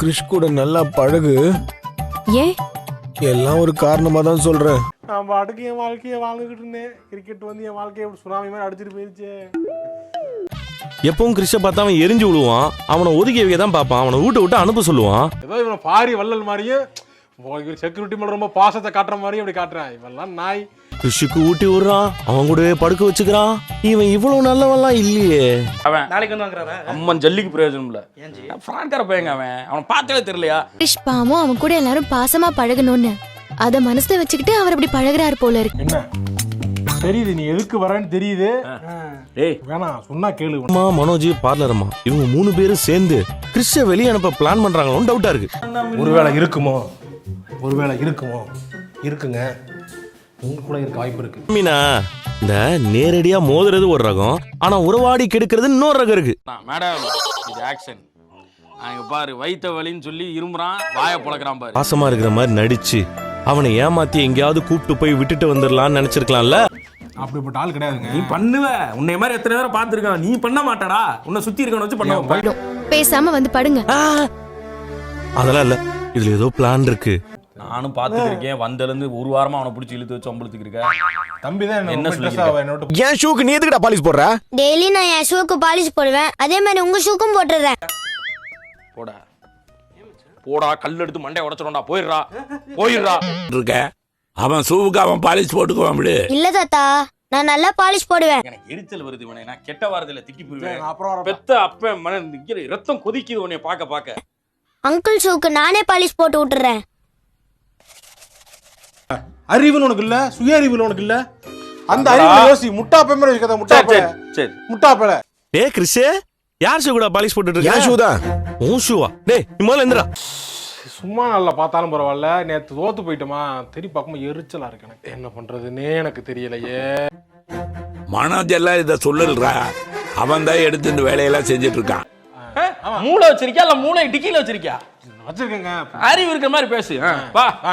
கிறிஷ் கூட நல்லா பழகு. ஏன் எல்லாம் ஒரு காரணமா தான் சொல்றேன். நான் பாட்டுக்கு என் வாழ்க்கையை வாழ்ந்துகிட்டு இருந்தேன். கிரிக்கெட் வந்து என் வாழ்க்கையை சுனாமி மாதிரி அடிச்சிட்டு போயிருச்சே. எப்பவும் கிறிஷ பார்த்தா அவன் எரிஞ்சு விழுவான். அவனை ஒதுக்கி வைக்க தான் பார்ப்பான். அவனை வீட்டை விட்டு அனுப்ப சொல்லுவான். ஏதோ இவனை பாரி வள்ளல் மாதிரியும் செக்யூரிட்டி மேல ரொம்ப பாசத்தை காட்டுற மாதிரியும் அப்படி காட்டுறான். இவெல்லாம் நாய். கிறிஷுக்கு ஊட்டி விடுறான். அவன் கூடவே படுக்க வச்சுக்கிறான். இவன் இவ்வளவு நல்லவன்லாம் இல்லையே. அவன் நாளைக்கு வந்து வாங்குறாரா? அம்மன் ஜல்லிக்கு பிரயோஜனம் இல்ல ஃப்ரான்கார பையங்க அவன். அவனை பார்த்தாலே தெரியலையா? பாவம் அவன் கூட எல்லாரும் பாசமா பழகணும்னு. அத மனசுல வச்சுக்கிட்டு அவர் அப்படி பழகுறாரு போல இருக்கு. என்ன? தெரியுது நீ எதுக்கு வரேன்னு தெரியுது. ஏய் வேணாம் சொன்னா கேளு. அம்மா மனோஜ் பார்லரம்மா இவங்க மூணு பேரும் சேர்ந்து கிறிஷ வெளியே அனுப்ப பிளான் பண்றாங்களோன்னு டவுட்டா இருக்கு. ஒருவேளை இருக்குமோ? ஒருவேளை இருக்குமோ? இருக்குங்க. உங்க கூட இருக்க வாய்ப்பு இருக்கு. மீனா இந்த நேரடியா மோதுறது ஒரு ரகம் ஆனா உறவாடி கெடுக்கிறது இன்னொரு ரகம் இருக்கு. மேடம் இது ஆக்ஷன் பாரு வைத்த வலின்னு சொல்லி இருமுறான் வாயை புழக்கிறான் பாரு. பாசமா இருக்கிற மாதிரி நடிச்சு அவனை ஏமாத்தி எங்கேயாவது கூப்பிட்டு போய் விட்டுட்டு வந்துடலாம்னு நினைச்சிருக்கலாம்ல? அப்படிப்பட்ட ஆள் கிடையாதுங்க. நீ பண்ணுவ. உன்னை மாதிரி எத்தனை பேரை பார்த்துருக்கான் நீ பண்ண மாட்டாடா. உன்னை சுத்தி இருக்கவன வச்சு பண்ண வைப்ப. பேசாம வந்து படுங்க. அதெல்லாம் இல்ல. இதுல ஏதோ பிளான் இருக்கு. நானும் பார்த்துட்டு இருக்கேன் வந்ததுலேருந்து ஒரு வாரமா அவனை பிடிச்சி இழுத்து வச்சு ஒம்பளுத்துக்கு இருக்க தம்பி தான் என்ன? என்னோட ஏன் ஷூக்கு நீ எதுக்குடா பாலிஷ் போடுற? டெய்லி நான் என் ஷூக்கு பாலிஷ் போடுவேன். அதே மாதிரி உங்க ஷூக்கும் போட்டுடுறேன் போடா. போடா கல் எடுத்து மண்டைய உடச்சிடும்டா போயிடுறா. போயிடுறா. இருக்க. அவன் சூவுக்கு அவன் பாலிஷ் போட்டுக்குவான் விடு. இல்ல தாத்தா நான் நல்லா பாலிஷ் போடுவேன். எனக்கு எரிச்சல் வருது இவனை. நான் கெட்ட வாரத்துல திட்டி போயிருவேன் நான் அப்புறம். பெத்த அப்ப மன ரத்தம் கொதிக்குது உன்னை பார்க்க பார்க்க. அங்கிள் ஷூக்கு நானே பாலிஷ் போட்டு விட்டுறேன். அறிவுன்னு உனக்கு இல்ல சுய அறிவுல உனக்கு இல்ல. அந்த அறிவுல யோசி முட்டா பேமரை வைக்காத முட்டா சரி பேல சரி முட்டா பேல டே கிறிஷே யார் ஷூ கூட பாலிஷ் போட்டுட்டு ஏன் ஷூ இருக்க தான். உன் ஷூவா டேய் நீ முதல்ல எந்திரா. சும்மா நல்லா பார்த்தாலும் பரவாயில்ல. நேத்து தோத்து போயிட்டோமா தெரி பார்க்கும்போது எரிச்சலா இருக்கு எனக்கு. என்ன பண்றதுன்னே எனக்கு தெரியலையே. மனோஜ் எல்லாம் இதை சொல்லுறா அவன் தான் எடுத்து இந்த வேலையெல்லாம் செஞ்சுட்டு இருக்கான். மூளை வச்சிருக்கியா? இல்ல மூளை டிக்கில வச்சிருக்கியா? வச்சிருக்கேங்க. அறிவு இருக்கிற மாதிரி பேசு. ஆ, வா.